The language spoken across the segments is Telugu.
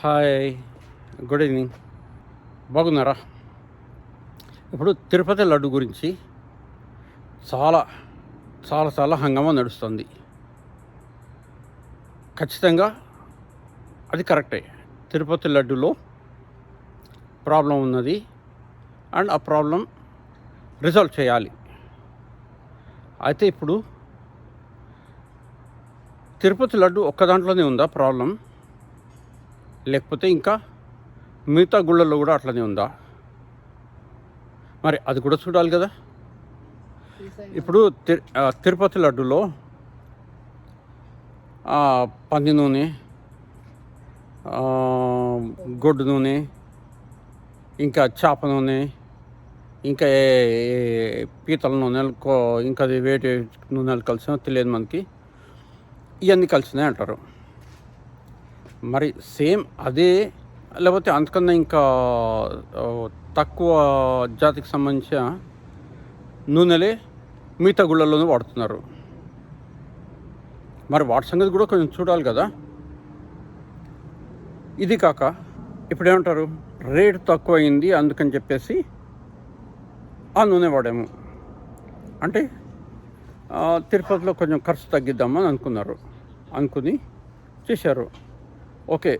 హాయ్ గుడ్ ఈవినింగ్ బాగున్నారా? ఇప్పుడు తిరుపతి లడ్డు గురించి చాలా చాలా చాలా హంగామా నడుస్తుంది. ఖచ్చితంగా అది కరెక్టే. తిరుపతి లడ్డులో ప్రాబ్లం ఉన్నది. అండ్ ఆ ప్రాబ్లం రిజాల్వ్ చేయాలి. అయితే ఇప్పుడు తిరుపతి లడ్డు ఒక్క దాంట్లోనే ఉందా ప్రాబ్లం? లేకపోతే ఇంకా మిగతా గుళ్ళల్లో కూడా అట్లనే ఉందా? మరి అది కూడా చూడాలి కదా. ఇప్పుడు తిరు తిరుపతి లడ్డులో పంది నూనె గొడ్డు నూనె ఇంకా చేప నూనె ఇంకా పీతల నూనెలు ఇంకా అది వేటి నూనెలు కలిసినా తెలియదు మనకి. ఇవన్నీ కలిసినాయి అంటారు. మరి సేమ్ అదే లేకపోతే అంతకన్నా ఇంకా తక్కువ జాతికి సంబంధించిన నూనెలే మిగతా గుళ్ళల్లోనూ వాడుతున్నారు. మరి వాటి సంగతి కూడా కొంచెం చూడాలి కదా. ఇది కాక ఇప్పుడు ఏమంటారు రేటు తక్కువ అయింది అందుకని చెప్పేసి ఆ నూనె వాడాము. అంటే తిరుపతిలో కొంచెం ఖర్చు తగ్గిద్దామని అనుకున్నారు. అనుకుని చేశారు. ఓకే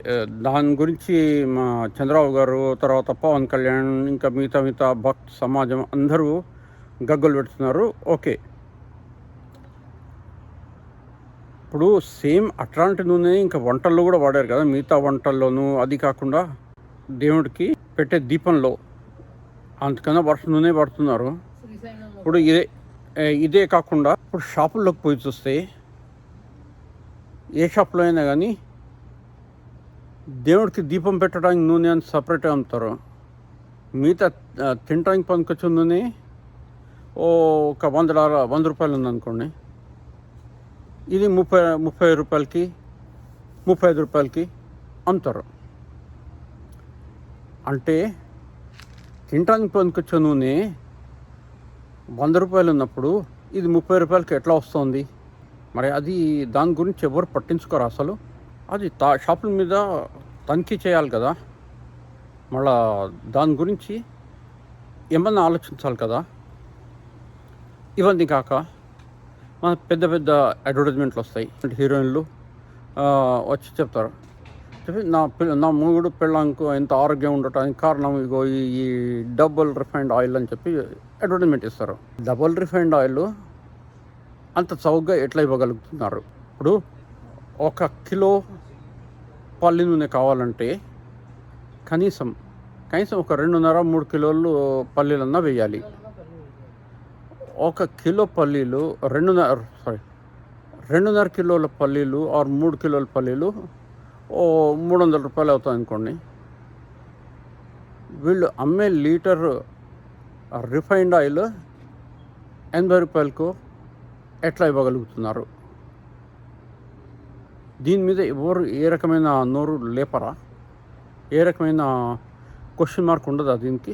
దాని గురించి మా చంద్రబాబు గారు తర్వాత పవన్ కళ్యాణ్ ఇంకా మిగతా మిగతా భక్త్ సమాజం అందరూ గగ్గులు పెడుతున్నారు. ఓకే. ఇప్పుడు సేమ్ అట్లాంటి నూనె ఇంకా వంటల్లో కూడా వాడారు కదా మిగతా వంటల్లోనూ అది కాకుండా దేవుడికి పెట్టే దీపంలో అంతకన్నా వర్ష నూనె పడుతున్నారు ఇప్పుడు ఇదే ఇదే కాకుండా ఇప్పుడు షాపుల్లోకి పోయి చూస్తే ఏ షాప్లో అయినా కానీ దేవుడికి దీపం పెట్టడానికి నూనె అని సపరేట్గా అమ్ముతారు? మిగతా తినడానికి పనికొచ్చే నూనె? ఓ ఒక వంద వంద రూపాయలు ఉందనుకోండి ఇది ముప్పై ముప్పై రూపాయలకి ముప్పై ఐదు రూపాయలకి అమ్ముతారు. అంటే తినడానికి పనికొచ్చే నూనె వంద రూపాయలు ఉన్నప్పుడు ఇది ముప్పై రూపాయలకి ఎట్లా వస్తుంది? మరి అది దాని గురించి ఎవరు పట్టించుకోరు అసలు. అది తా షాపుల మీద తనిఖీ చేయాలి కదా. మళ్ళా దాని గురించి ఏమన్నా ఆలోచించాలి కదా. ఇవన్నీ కాక మన పెద్ద పెద్ద అడ్వర్టైజ్మెంట్లు వస్తాయి. అంటే హీరోయిన్లు వచ్చి చెప్తారు. చెప్పి నా పిల్ల నా మూడు పిల్లంకు ఎంత ఆరోగ్యం ఉండటానికి కారణం ఇగో ఈ డబుల్ రిఫైండ్ ఆయిల్ అని చెప్పి అడ్వర్టైజ్మెంట్ ఇస్తారు. డబుల్ రిఫైండ్ ఆయిల్ అంత చౌకగా ఎట్లా ఇవ్వగలుగుతున్నారు? ఇప్పుడు ఒక కిలో పల్లి నూనె కావాలంటే కనీసం కనీసం ఒక రెండున్నర మూడు కిలోలు పల్లీలన్నా వేయాలి. ఒక కిలో పల్లీలు రెండున్నర సారీ రెండున్నర కిలోల పల్లీలు ఆరు మూడు కిలోల పల్లీలు ఓ మూడు వందల రూపాయలు అవుతాయి అనుకోండి. వీళ్ళు అమ్మే లీటర్ రిఫైన్డ్ ఆయిల్ ఎనభై రూపాయలకు ఎట్లా ఇవ్వగలుగుతున్నారు? దీని మీద ఎవరు ఏ రకమైన నోరు లేపరా? ఏ రకమైన క్వశ్చన్ మార్క్ ఉండదా దీనికి?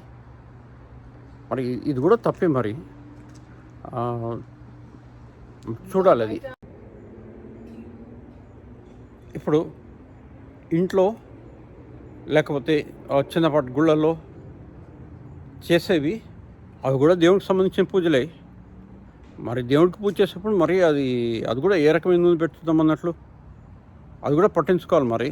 మరి ఇది కూడా తప్పే మరి. చూడాలి అది. ఇప్పుడు ఇంట్లో లేకపోతే చిన్నపాటి గుళ్ళల్లో చేసేవి అవి కూడా దేవుడికి సంబంధించిన పూజలే. మరి దేవుడికి పూజ చేసేప్పుడు మరి అది అది కూడా ఏ రకమైన నూనె అన్నట్లు? అది కూడా పట్టించుకోవాలి మరి.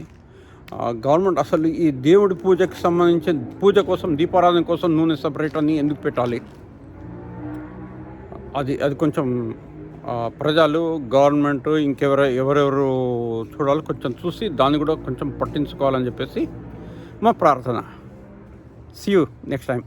గవర్నమెంట్ అసలు ఈ దేవుడి పూజకి సంబంధించిన పూజ కోసం దీపారాధన కోసం నూనె సపరేట్ అని ఎందుకు పెట్టాలి? అది అది కొంచెం ప్రజలు గవర్నమెంట్ ఇంకెవర ఎవరెవరు చూడాలి కొంచెం చూసి దాన్ని కూడా కొంచెం పట్టించుకోవాలని చెప్పేసి మా ప్రార్థన. See you next time